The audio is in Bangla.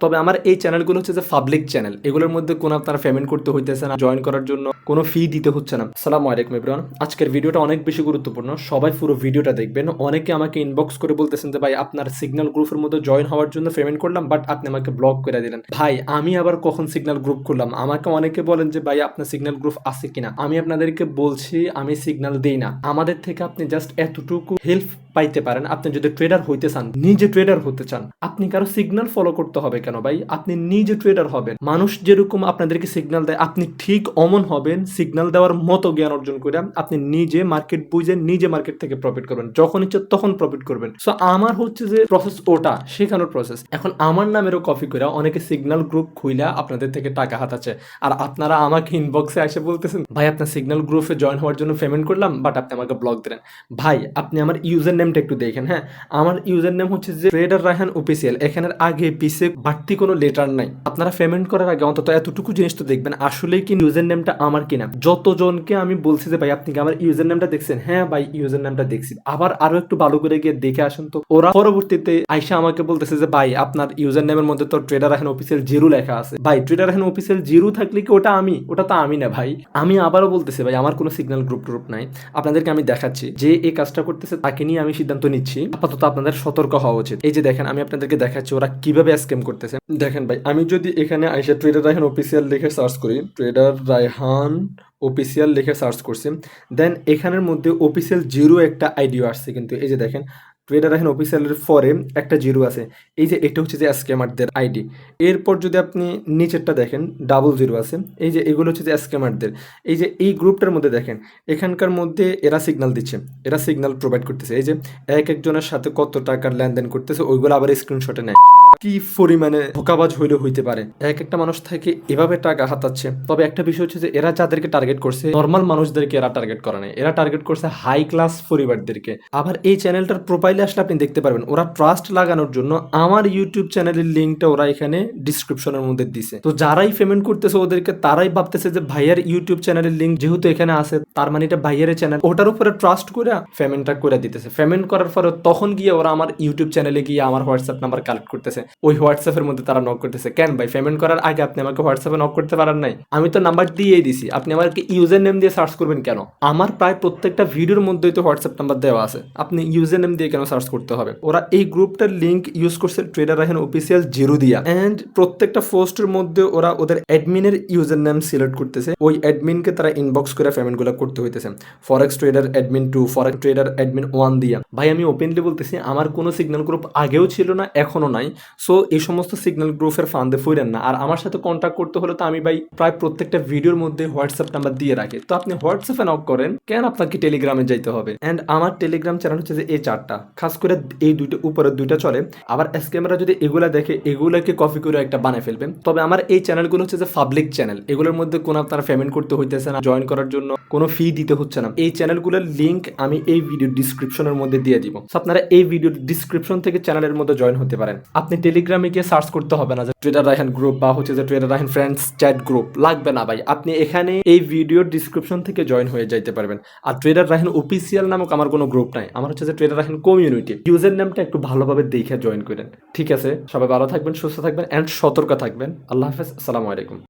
তবে আমার এই চ্যানেলগুলো হচ্ছে যে পাবলিক চ্যানেল এগুলোর মধ্যে কোনো আপনারা পেমেন্ট করতে হইতেছে না জয়েন করার জন্য কোনো ফি দিতে হচ্ছে না। সালাম আলাইকুম এভরিওয়ান আজকের ভিডিওটা অনেক বেশি গুরুত্বপূর্ণ। সবাই পুরো ভিডিওটা দেখবেন। অনেকে আমাকে ইনবক্স করে বলতেছেন যে, ভাই, আপনার সিগন্যাল গ্রুপের মধ্যে জয়েন হওয়ার জন্য পেমেন্ট করলাম বাট আপনি আমাকে ব্লক করে দিলেন। ভাই, আমি আবার কখন সিগন্যাল গ্রুপ করলাম আমাকে অনেকে বলেন যে, ভাই, আপনার সিগন্যাল গ্রুপ আছে কিনা? আমি আপনাদেরকে বলছি, আমি সিগন্যাল দিই না। আমাদের থেকে আপনি জাস্ট এতটুকু হেল্প পাইতে পারেন। আপনি যদি ট্রেডার হইতে চান, নিজে ট্রেডার হতে চান, আপনি কারও সিগন্যাল ফলো করতে হবে কেন ভাই? আপনি নিজে ট্রেডার হবেন। মানুষ যেরকম আপনাদেরকে সিগন্যাল দেয়, আপনি ঠিক অমন হবেন সিগন্যাল দেওয়ার মতো জ্ঞান অর্জন করে আপনি নিজে মার্কেট বুঝে নিজে মার্কেট থেকে প্রফিট করবেন। যখন ইচ্ছে তখন প্রফিট করবেন। সো আমার হচ্ছে যে প্রসেস ওটা, শেখানোর প্রসেস এখন আমার নামেরও কপি করে অনেকে সিগন্যাল গ্রুপ খুইলা আপনাদের থেকে টাকা হাতাচ্ছে। আর আপনারা আমাকে ইনবক্সে এসে বলতেছেন, ভাই, আপনার সিগন্যাল গ্রুপে জয়েন হওয়ার জন্য পেমেন্ট করলাম বাট আপনি আমাকে ব্লক দিলেন। ভাই, আপনি আমার ইউজার নেমটা একটু দেখেন হ্যাঁ? আমার ইউজার নেম হচ্ছে যে ট্রেডার রায়হান অফিসিয়াল এখানের আগে পিছে বাড়তি কোনো লেটার নাই। আপনারা পেমেন্ট করার আগে অন্তত এতটুকু জিনিস তো দেখবেন আসলে কি ইউজার নেমটা আমার কিনা? যতজনকে আমি বলছি যে, ভাই, আপনি কি আমার ইউজার নেমটা দেখছেন? হ্যাঁ ভাই ইউজার নেমটা দেখছি। আবার আরও একটু ভালো করে গিয়ে দেখে আসুন তো। ওরা পরবর্তীতে আইসা আমাকে বলতেছে যে, ভাই, আপনার ইউজার নেমের মধ্যে তো ট্রেডার রায়হান অফিসিয়াল জিরো লেখা আছে। ভাই ট্রেডার রায়হান অফিসিয়াল জিরো থাকলে কি ওটা আমি? ওটা তো আমি না, ভাই। আমি আবারও বলতেছি, ভাই, আমার কোনো সিগন্যাল গ্রুপ ট্রুপ নাই। আপনাদেরকে আমি দেখাচ্ছি। যে এই কাজটা করতেছে, তাকে নিয়ে আমি সিদ্ধান্ত নিচ্ছি, আপাতত আপনাদের সতর্ক হওয়া উচিত। এই যে দেখেন, আমি আপনাদেরকে দেখাচ্ছি ওরা কীভাবে স্ক্যাম করতেছে। দেখেন ভাই, আমি যদি এখানে আইসা ট্রেডার রায়হান অফিসিয়াল লিখে সার্চ করি ট্রেডার রায়হান অফিসিয়াল লিখে সার্চ করছি দেন এখানের মধ্যে অফিসিয়াল জিরো একটা আইডিও আসছে কিন্তু, এই যে দেখেন ট্রেডার রায়হান অফিসিয়ালের পরে একটা জিরো আছে। এই যে এটা হচ্ছে যে স্ক্যামারদের আইডি এরপর যদি আপনি নিচেরটা দেখেন ডাবল জিরো আছে। এই যে এগুলো হচ্ছে যে স্ক্যামারদের এই যে এই গ্রুপটার মধ্যে দেখেন, এখানকার মধ্যে এরা সিগন্যাল দিচ্ছে, এরা সিগনাল প্রোভাইড করতেছে। এই যে এক একজনের সাথে কত টাকার লেনদেন করতেছে, ওইগুলো আবার স্ক্রিনশটে নেয়। কি পরিমাণে ধোকাবাজ হইলে হইতে পারে। এক একটা মানুষ থেকে এভাবে টাকা হাতাচ্ছে। তবে একটা বিষয় হচ্ছে যে এরা যাদেরকে টার্গেট করছে নর্মাল মানুষদেরকে এরা টার্গেট করে নাই। এরা টার্গেট করছে হাই ক্লাস পরিবারদেরকে। আবার এই চ্যানেলটার প্রোফাইলে আসলে আপনি দেখতে পারবেন। ওরা ট্রাস্ট লাগানোর জন্য আমার ইউটিউব চ্যানেলের লিঙ্কটা ওরা এখানে ডিসক্রিপশনের মধ্যে দিছে। তো যারাই পেমেন্ট করতেছে ওদেরকে, তারাই ভাবতেছে যে ভাইয়ার ইউটিউব চ্যানেলের লিঙ্ক যেহেতু এখানে আছে, তার মানে এটা ভাইয়ারের চ্যানেল ওটার উপরে ট্রাস্ট করে পেমেন্টটা করে দিতেছে। পেমেন্ট করার পরে তখন গিয়ে ওরা আমার ইউটিউব চ্যানেলে গিয়ে আমার হোয়াটসঅ্যাপ নাম্বার কালেক্ট করতেছে। ওই হোয়াটসঅ্যাপের মধ্যে তারা নক করতেছে, কেন ভাই পেমেন্ট করার আগে আপনি আমাকে হোয়াটসঅ্যাপে নক করতে পারেন নাই? আমি তো নাম্বার দিয়েই দিছি। আপনি আমাকে ইউজার নেম দিয়ে সার্চ করবেন কেন? আমার প্রায় প্রত্যেকটা ভিডিওর মধ্যেই তো হোয়াটসঅ্যাপ নাম্বার দেওয়া আছে। আপনি ইউজার নেম দিয়ে কেন সার্চ করতে হবে। ওরা এই গ্রুপটার লিঙ্ক ইউজ করছে ট্রেডার রাহেন অফিসিয়াল জিরো দিয়া অ্যান্ড প্রত্যেকটা পোস্টের মধ্যে ওরা ওদের অ্যাডমিনের ইউজার নেম সিলেক্ট করতেছে। ওই অ্যাডমিনকে তারা ইনবক্স করে পেমেন্টগুলো করতে হইতেছে। Forex trader admin two forex trader admin one দিয়া। ভাই, আমি ওপেনলি বলতেছি, আমার কোনো সিগন্যাল গ্রুপ আগেও ছিল না এখনও নাই। সো এই সমস্ত সিগন্যাল গ্রুপের ফান্দে ফুরেন না। আর আমার সাথে কন্ট্যাক্ট করতে হলে তো আমি ভাই প্রায় প্রত্যেকটা ভিডিওর মধ্যে হোয়াটসঅ্যাপ নাম্বার দিয়ে রাখি। তো আপনি হোয়াটসঅ্যাপে নক করেন, কেন আপনাকে টেলিগ্রামে যাইতে হবে? অ্যান্ড আমার টেলিগ্রাম চ্যানেল হচ্ছে যে এই চারটা। খাস করে এই দুইটা, উপরের দুইটা চলে। আবার স্ক্যামেরা যদি এগুলা দেখে, এগুলোকে কপি করে একটা বানিয়ে ফেলবেন। তবে আমার এই চ্যানেলগুলো হচ্ছে যে পাবলিক চ্যানেল এগুলোর মধ্যে কোনো আপনারা পেমেন্ট করতে হইতেছে না জয়েন করার জন্য। কোনো ফি দিতে হচ্ছে না। এই চ্যানেলগুলোর লিঙ্ক আমি এই ভিডিও ডিসক্রিপশনের মধ্যে দিয়ে দিব। আপনারা এই ভিডিও ডিসক্রিপশন থেকে চ্যানেলের মধ্যে জয়েন হতে পারেন। আপনি টেলিগ্রামে গিয়ে সার্চ করতে হবে না যে ট্রেডার রায়হান গ্রুপ বা হচ্ছে যে trader Raihan friends chat group লাগবে না ভাই। আপনি এখানে এই ভিডিওর ডিসক্রিপশন থেকে জয়েন হয়ে যাইতে পারবেন। আর ট্রেডার রায়হান অফিসিয়াল নামক আমার কোনো গ্রুপ নাই। আমার হচ্ছে যে ট্রেডার রায়হান কমিউনিটি ইউজার নামটা একটু ভালোভাবে দেখে জয়েন করেন। ঠিক আছে? সবাই ভালো থাকবেন, সুস্থ থাকবেন অ্যান্ড সতর্ক থাকবেন। আল্লাহ হাফেজ। আসসালামু আলাইকুম।